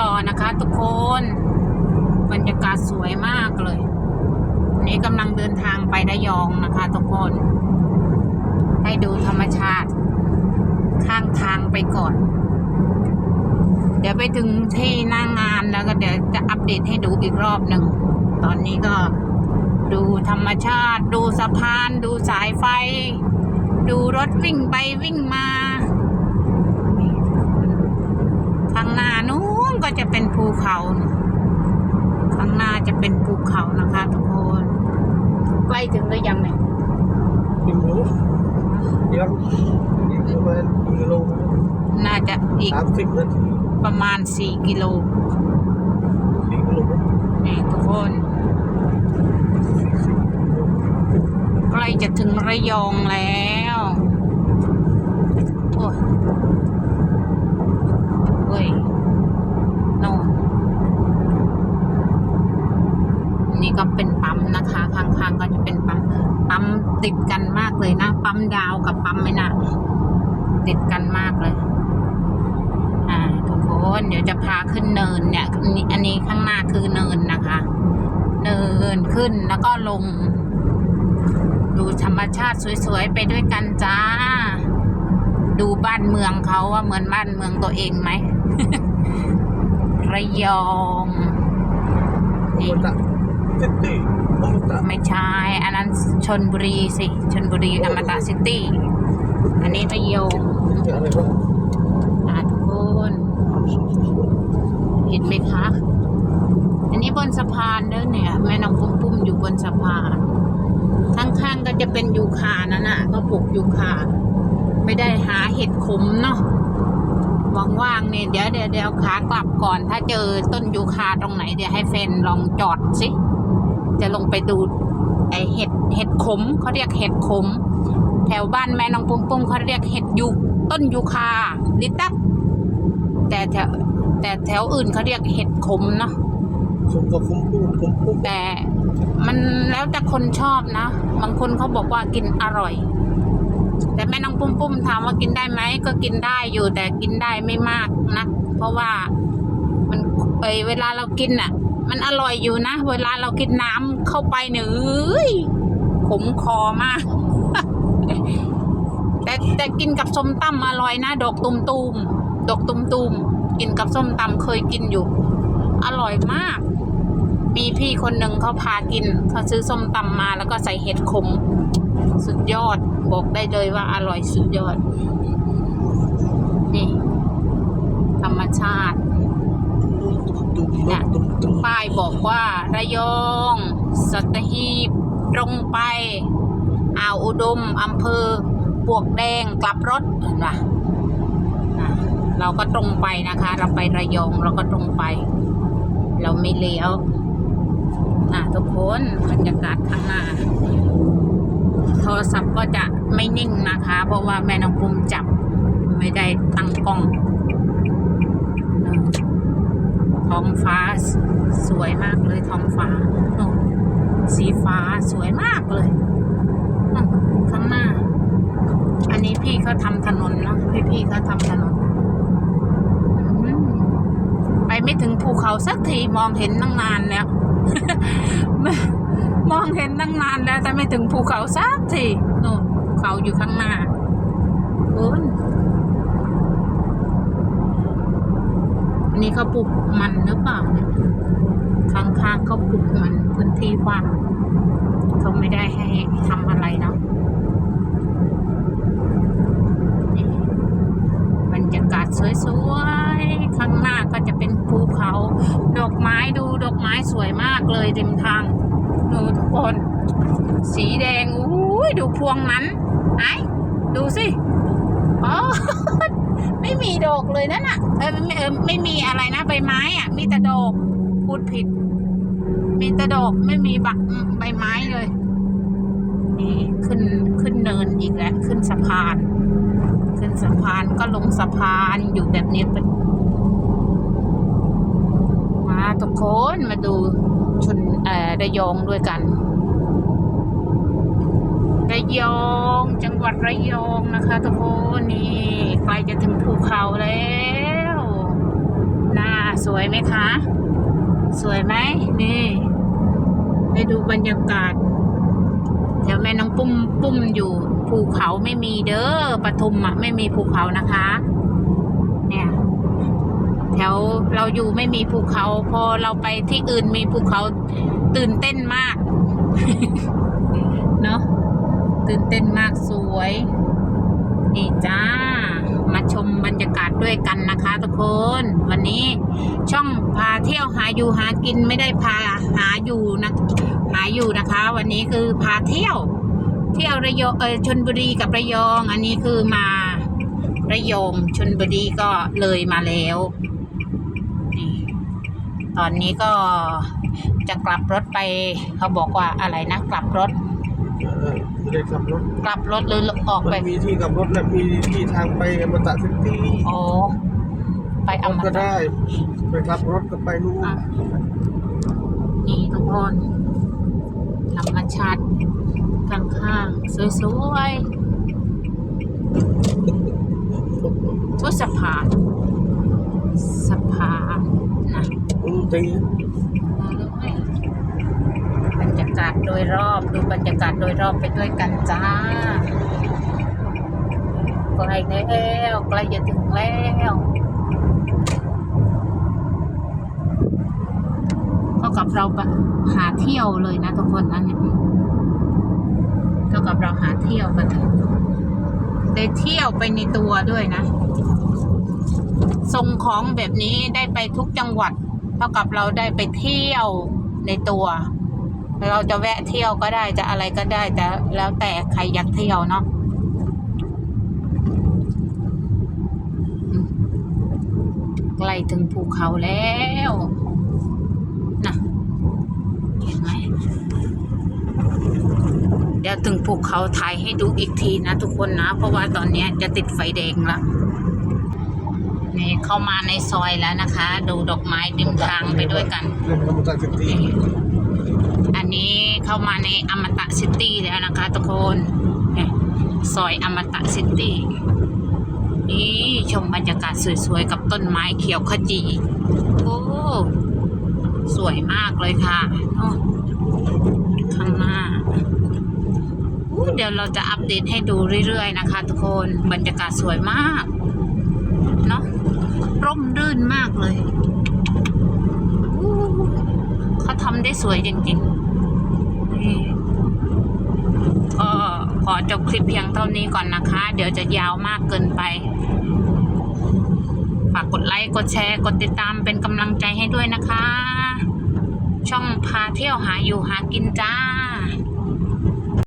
ต่อนะคะทุกคน บรรยากาศสวยมากเลยนนี้กำลังเดินทางไประยองนะคะทุกคน ให้ดูธรรมชาติ ข้างทางไปก่อน เดี๋ยวไปถึงที่หน้างงานแล้วก็เดี๋ยวจะอัปเดตให้ดูอีกรอบหนึ่ง ตอนนี้ก็ดูธรรมชาติ ดูสะพาน ดูสายไฟ ดูรถวิ่งไปวิ่งมาข้างหน้านู้นก็จะ เป็นภูเขาน่ะข้างหน้าจะเป็นภูเขานะคะ ทุกคน ใกล้ถึงหรือยังเนี่ยยังรู้ยังอีกประมาณกิโลน่าจะอีกสามสิบนาทีประมาณ4กิโลสี่กิโลนี่ทุกคนใกล้จะถึงระยองแล้ว โอ้ยเฮ้ยโน่น นี่ก็เป็นปั๊มนะคะข้างๆก็จะเป็นปั๊มปั๊มติดกันมากเลยนะ ปั๊มดาวกับปั๊มไม่นะติดกันมากเลย อ่าทุกคนเดี๋ยวจะพาขึ้นเนินเนี่ยอันนี้ข้างหน้าคือเนินนะคะ เนินขึ้นแล้วก็ลง ดูธรรมชาติสวยๆไปด้วยกันจ้า ดูบ้านเมืองเขาว่าเหมือนบ้านเมืองตัวเองไหมระยองนี่ มตะเจ็ดตีอมตะไม่ใช่ อันนั้นชนบุรีสิ ชนบุรีอมตะซิตี้ อันนี้ระยองอะไรบ้างอ่าทุกคนเห็นไหมคะ อันนี้บนสะพานเด้อเนี่ย แม่น้องปุ้มปุ้มอยู่บนสะพาน ข้างๆก็จะเป็นยูคานั่นน่ะ ก็ปลูกยูคา ไม่ได้หาเห็ดขมเนาะว่างๆเนี่ยเดี๋ยวเดี๋ยวเดี๋ยวขากลับก่อน ถ้าเจอต้นยูคาตรงไหนเดี๋ยวให้แฟนลองจอดสิ จะลงไปดูไอเห็ดเห็ดขมเขาเรียกเห็ดขม แถวบ้านแม่น้องปุ้มปุ้มเขาเรียกเห็ดยูต้นยูคาลิตักแต่แถวแต่แถวอื่นเขาเรียกเห็ดขมเนาะคุมก็คุมพูดคุมพูดแต่มันแล้วแต่คนชอบนะ บางคนเขาบอกว่ากินอร่อย แต่แม่น้องปุ้มปุ้มถามว่ากินได้ไหมก็กินได้อยู่แต่กินได้ไม่มากนัก เพราะว่ามันเอยเวลาเรากินอะ มันอร่อยอยู่นะ เวลาเรากินน้ำเข้าไปเนี่ยเอ้ยขมคอมาก แต่แต่กินกับส้มตำอร่อยนะ ดอกตุมตูมดอกตุมตูมกินกับส้มตำเคยกินอยู่ อร่อยมาก มีพี่คนหนึ่งเขาพากิน เขาซื้อส้มตำมาแล้วก็ใส่เห็ดขม สุดยอด บอกได้เลยว่าอร่อยสุดยอด นี่ ธรรมชาติตุ้มตุ้มตุ้มตุ้ม ป้ายบอกว่าระยอง สัตหีบ ตรงไป อ่าวอุดมอำเภอปวกแดงกลับรถเห็นปะเราก็ตรงไปนะคะ เราไประยองเราก็ตรงไป เราไม่เลี้ยวอะทุกคนบรรยากาศข้างหน้าโทรศัพท์ก็จะไม่นิ่งนะคะ เพราะว่าแม่น้องปุ้มจับไม่ได้ตั้งกล้อง ท้องฟ้าสวยมากเลยท้องฟ้าโน่นสีฟ้าสวยมากเลยข้างหน้า อันนี้พี่เขาทำถนนเนะพี่พี่เขาทำถนน ไปไม่ถึงภูเขาสักทีมองเห็นตั้งนานแล้วมองเห็นตั้งนานแล้วแต่ไม่ถึงภูเขาสักทีโน่นภูเขาอยู่ข้างหน้าคุณอั นนี้เขาปลูกมันหรือเปล่าเนี่ยข้างๆเขาปลูกมันพื้นที่ว่างเขาไม่ได้ให้ทำอะไรเนาะนี่บรรยากาศสวยๆ ข้างหน้าก็จะเป็นภูเขา ดอกไม้ดูดอกไม้สวยมากเลยริมทาง ดูทุกคน สีแดง อุ้ยดูพวงนั้น ไหน ดูสิ อ๋อ ไม่มีดอกเลยนั่นน่ะเออไม่เออไม่มีอะไรนะใบไม้อะ มีแต่ดอกพูดผิด มีแต่ดอกไม่มีบักใบไม้เลย นี่ขึ้นขึ้นเนินอีกแล้วขึ้นสะพาน ขึ้นสะพานก็ลงสะพานอยู่แบบนี้เป็นมาทุกคนมาดูชนเอ่อระยองด้วยกัน ระยอง จังหวัดระยองนะคะทุกคนนี่ใกล้จะถึงภูเขาแล้วน่าสวยไหมคะ สวยไหมนี่ให้ดูบรรยากาศแถวแม่น้องปุ้มปุ้มอยู่ภูเขาไม่มีเด้อปทุมอะไม่มีภูเขานะคะ เนี่ยแถวเราอยู่ไม่มีภูเขา พอเราไปที่อื่นมีภูเขาตื่นเต้นมาก เนาะ ตื่นเต้นมากสวยนี่จ้า มาชมบรรยากาศด้วยกันนะคะทุกคน วันนี้ช่องพาเที่ยวหาอยู่หากินไม่ได้พาหาอยู่นะหาอยู่นะคะ วันนี้คือพาเที่ยว เที่ยวระยองเออชนบุรีกับระยอง อันนี้คือมาระยองชนบุรีก็เลยมาแล้วตอนนี้ก็จะกลับรถไปเขาบอกว่าอะไรนะกลับรถ เออไม่ได้ขับรถกลับรถหรือออกมัไปนมีที่ขับรถและมีที่ทางไปอมตะซิตี้โอ้ไปอมก็ได้ ไปขับรถก็ไปนู่นนี่ทุกคนธรรมชาติข้างข้างสวยๆทุกสะพานสะพานนะอืมตีบ รรยากาศโดยรอบดูบรรยากาศโดยรอบไปด้วยกันจ้าใกล้แล้วใกล้จะถึงแล้วเท่ากับเราหาเที่ยวเลยนะทุกคนนะเนี่ยเท่ากับเราหาเที่ยวกันได้เที่ยวไปในตัวด้วยนะส่งของแบบนี้ได้ไปทุกจังหวัด เท่ากับเราได้ไปเที่ยวในตัว เราจะแวะเที่ยวก็ได้จะอะไรก็ได้แต่แล้วแต่ใครอยากเที่ยวเนาะอืมใกล้ถึงภูเขาแล้วนะเห็นไหมเดี๋ยวถึงภูเขาถ่ายให้ดูอีกทีนะทุกคนนะ เพราะว่าตอนเนี้ยจะติดไฟแดงละนี่เข้ามาในซอยแล้วนะคะ ดูดอกไม้ริมทางไปด้วยกันเรื่ อันนี้เข้ามาในอมตะซิตี้แล้วนะคะทุกคนซอยอมตะซิตี้นี่ชมบรรยากาศสวยๆ กับต้นไม้เขียวขจีโอ้สวยมากเลยค่ะ ข้างหน้าเดี๋ยวเราจะอัปเดตให้ดูเรื่อยๆ นะคะ ทุกคนบรรยากาศสวยมาก เนาะร่มรื่นมากเลยเขาทำได้สวยจริงๆ ก็ขอจบคลิปเพียงเท่านี้ก่อนนะคะ เดี๋ยวจะยาวมากเกินไป ฝากกดไลค์ กดแชร์ กดติดตามเป็นกำลังใจให้ด้วยนะคะ ช่องพาเที่ยวหาอยู่หากินจ้า